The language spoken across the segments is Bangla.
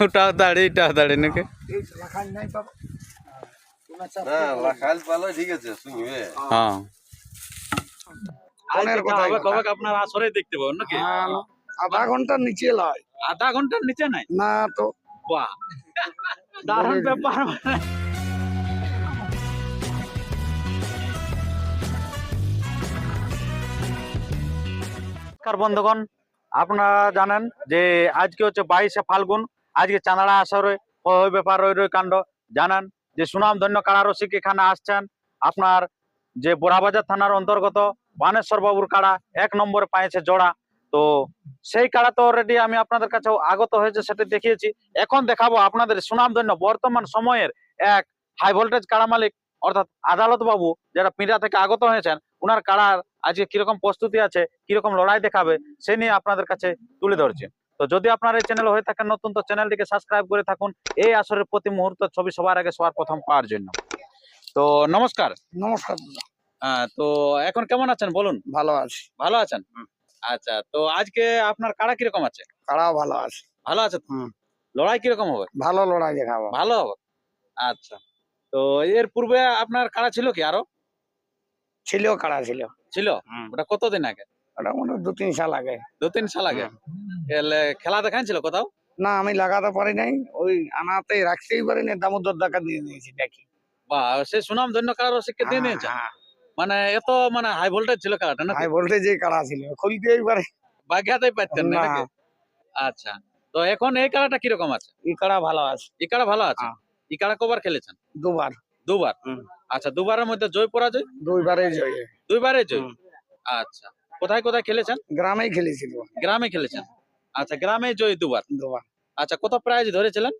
ওটাও দাড়ি এটাও দাড়ি নাকি? হ্যাঁ। আপনার আসরে দেখতে পাবেন নাকি? হ্যাঁ, আধা ঘণ্টার নিচে লয়। আধা ঘণ্টার নিচে নাই? না তো। বাহ। দারুণ ব্যাপার। নমস্কার বন্ধুগণ। আপনারা জানেন যে আজকে হচ্ছে বাইশে ফাল্গুন, আজকে চাঁদড়া আসরে ওই ব্যাপার, ওই রই কাণ্ড। জানেন যে সুনাম ধন্য কারা রসিক এখানে আসছেন? আপনার যে বোরাবাজার থানার অন্তর্গত বানেশ্বর বাবুর কাড়া, এক নম্বরে পাইছে জোড়া। তো সেই কাড়া তো অলরেডি আমি আপনাদের কাছে আগত হয়েছে, সেটা দেখিয়েছি। এখন দেখাবো আপনাদের সুনাম ধন্য বর্তমান সময়ের এক হাই ভোল্টেজ কাড়া মালিক, অর্থাৎ আদালত বাবু, যারা পিঁড়া থেকে আগত হয়েছেন উনার কাড়ার আজকে কীরকম প্রস্তুতি আছে কীরকম লড়াই দেখাবে সে নিয়ে আপনাদের কাছে তুলে ধরছি। তো যদি আপনার এই চ্যানেল হয়ে থাকেন নতুন তো চ্যানেলটিকে সাবস্ক্রাইব করে থাকুন। এই আসরের প্রতি মুহূর্ত ছবি সবার আগে সবার প্রথম পাওয়ার জন্য। তো নমস্কার। নমস্কার দাদা। তো এখন কেমন আছেন বলুন? ভালো আছি। ভালো আছেন? আচ্ছা তো আজকে আপনার কাড়া কীরকম আছে? কারাও ভালো আছে? ভালো আছে। লড়াই কীরকম হবে? ভালো লড়াই দেখাবো। ভালো হবে? আচ্ছা তো এর পূর্বে আপনার কাড়া ছিল কি আরও? ছিল কারা ছিল। ছিল? ওটা কতদিন আগে? ওটা মনে হয় দু তিন সাল আগে। দু তিন সাল আগে? খেলা দেখাচ্ছিল কোথাও? না আমি লাগাতে পারি নাই। ওই আনাতে রাখতেই পারি না দামোদর টাকা দিয়ে দিয়েছি দেখি। বা সে সুনাম ধন্য কাড়া রসিককে দিয়ে দিয়েছে? মানে এত মানে হাই ভোল্টেজ ছিল কাড়াটা না হাই ভোল্টেজ এই কারা ছিল খুলতেই পারে। বাঘাতেই পারতেন না আচ্ছা। তো এখন এই কাড়াটা কীরকম আছে? এই কারা ভালো আছে। এই কাড়া ভালো আছে? হ্যাঁ। এই কাড়া কবার খেলেছেন? দুবার। দুবার। আচ্ছা দুবারের মধ্যে জয় পরাজয়? দুইবারে জয়। দুইবারে জয়? আচ্ছা কোথায় কোথায় খেলেছেন? গ্রামেই খেলেছিল গ্রামে খেলেছেন। আচ্ছা গ্রামে জয় দুবার? দুবার। আচ্ছা কত প্রাইজ ধরেছিলেন?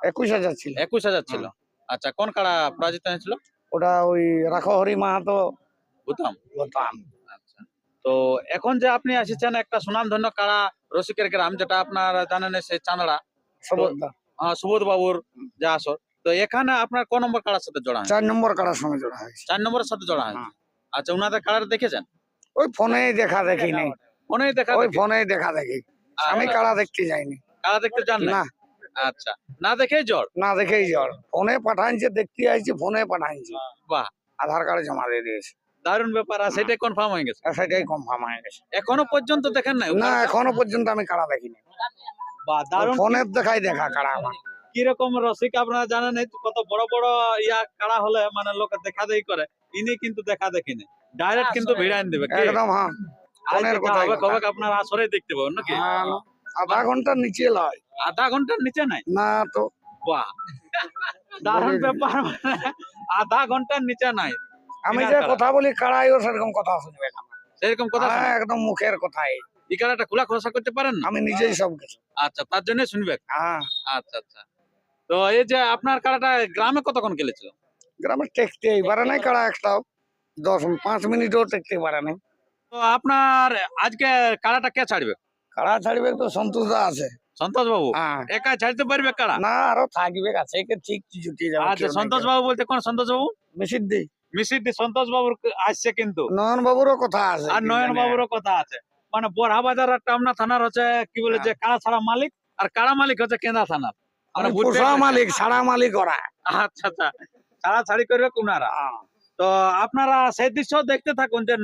একুশ হাজার ছিল। একুশ হাজার ছিল। আচ্ছা কোন কাড়া পরাজিত হয়েছিল? ওটা ওই রাখো হরি মাহাতো। বুঝলাম বলতাম আচ্ছা তো এখন যে আপনি এসেছেন একটা সুনাম ধন্য কাড়া রসিকের গ্রাম যেটা আপনারা জানেন সেই চান্দড়া সবদা আহ, সুবোধ বাবুর যে আসর। তো এখানে আপনার কোন নম্বর কাড়ার সাথে জড়া চার নম্বর কারার সঙ্গে জোড়া হয়েছে। চার নম্বরের সাথে জড়া হয় হ্যাঁ। আচ্ছা উনাদের কাড়ার দেখেছেন? ওই ফোনে দেখা দেখি নাই। ফোনেই দেখা ওই ফোনে দেখা দেখি। আমি আচ্ছা, কারা দেখতে যাইনি। কাড়া দেখতে যান না। আচ্ছা। না দেখেই জ্বর? না দেখেই জ্বর। ফোনে পাঠাইছে দেখতে আইছি ফোনে পাঠাইছে। বাহ। আধার কার্ড জমা দিয়ে দিয়েছে। দারুণ ব্যাপার আর সেটাই কনফার্ম হয়ে গেছে? সেটাই কনফার্ম হয়ে গেছে। এখনও পর্যন্ত দেখেন নাই? না এখনও পর্যন্ত আমি কারা দেখিনি। বা দারুণ। ফোনের দেখাই দেখা কারা আমার। কীরকম রসিক আপনারা জানেন? কত বড় বড় ইয়া কাড়া হলে মানে লোক দেখা দেখি করে। ইনি কিন্তু দেখা দেখি না ডাইরেক্ট কিন্তু ভিড়াইন দেবে। একদম হ্যাঁ। কবে আপনার আসরে দেখতে পাবেন নাকি? হ্যাঁ, আধা ঘণ্টার নিচে লয়। আধা ঘণ্টার নিচে নাই? না তো। বাহ। দারুণ ব্যাপার মানে। আধা ঘণ্টার নিচে নাই। আমি যে কথা বলি কারাইও সেরকম কথা শুনবে না। সেরকম কথা হ্যাঁ, একদম মুখের কথাই। এই কাড়াটা খোলা খোসা করতে পারেন আমি নিজেই সব কিছু। আচ্ছা তার জন্য শুনবে? হ্যাঁ। আচ্ছা আচ্ছা। তো এই যে আপনার কাড়াটা গ্রামে কতক্ষণ খেলেছিল গ্রামে টেকতেই পারে নাই কারা একটাও। দশ পাঁচ মিনিটও টেকতে পারে নাই। তো আপনার আজকে কাড়াটা কে ছাড়বে? কারা ছাড়বে তো সন্তোষদা আছে। সন্তোষ বাবু? হ্যাঁ। একা ছাড়তে পারবে কাড়া? না আরও থাকবে কাছে ঠিক জুটিয়ে যাবে আচ্ছা সন্তোষ বাবু বলতে কোন সন্তোষ বাবু? মিশির দি মিসির সন্তোষ বাবুর আসছে কিন্তু। নয়ন বাবুরও কথা আছে। আর নয়ন বাবুরও কথা আছে। মানে বোরহা বাজার আর টামনা থানার হচ্ছে কি বলে যে কাড়া ছাড়া মালিক আর কাড়া মালিক হচ্ছে কেন্দা থানার। পোষা মালিক সারা মালিক ওরা। আচ্ছা আচ্ছা। ছাড়া ছাড়ি করবে কুনারা? তো আপনারা সেই দৃশ্য দেখতে থাকুন যে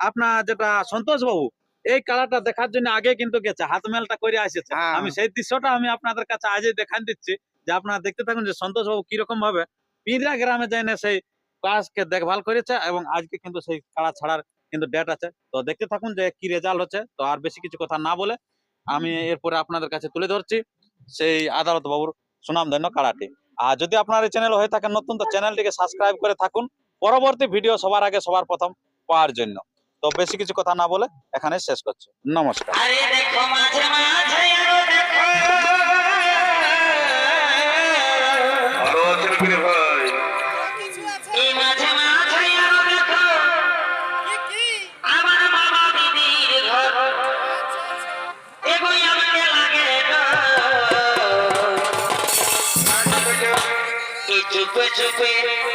আপনার যেটা সন্তোষ বাবু এই কালাটা দেখার জন্য আগে কিন্তু গেছে হাত মেলটা করে আসেছে হ্যাঁ। আমি সেই দৃশ্যটা আমি আপনাদের কাছে আজই দেখান দিচ্ছি যে আপনারা দেখতে থাকুন যে সন্তোষ বাবু কীরকম ভাবে পিঁড়া গ্রামে যাই না সেই কাজকে দেখভাল করেছে এবং আজকে কিন্তু সেই কাড়া ছাড়ার কিন্তু ডেট আছে। তো দেখতে থাকুন যে কি রেজাল্ট হচ্ছে তো আর বেশি কিছু কথা না বলে আমি এরপরে আপনাদের কাছে তুলে ধরছি। সেই আদালত বাবুর সুনামধন্য ধন্য কাড়াটি আর যদি আপনার এই চ্যানেল হয়ে থাকেন নতুন তো চ্যানেলটিকে সাবস্ক্রাইব করে থাকুন। পরবর্তী ভিডিও সবার আগে সবার প্রথম পাওয়ার জন্য। তো বেশি কিছু কথা না বলে এখানে শেষ করছি। নমস্কার। আরে দেখো to quit.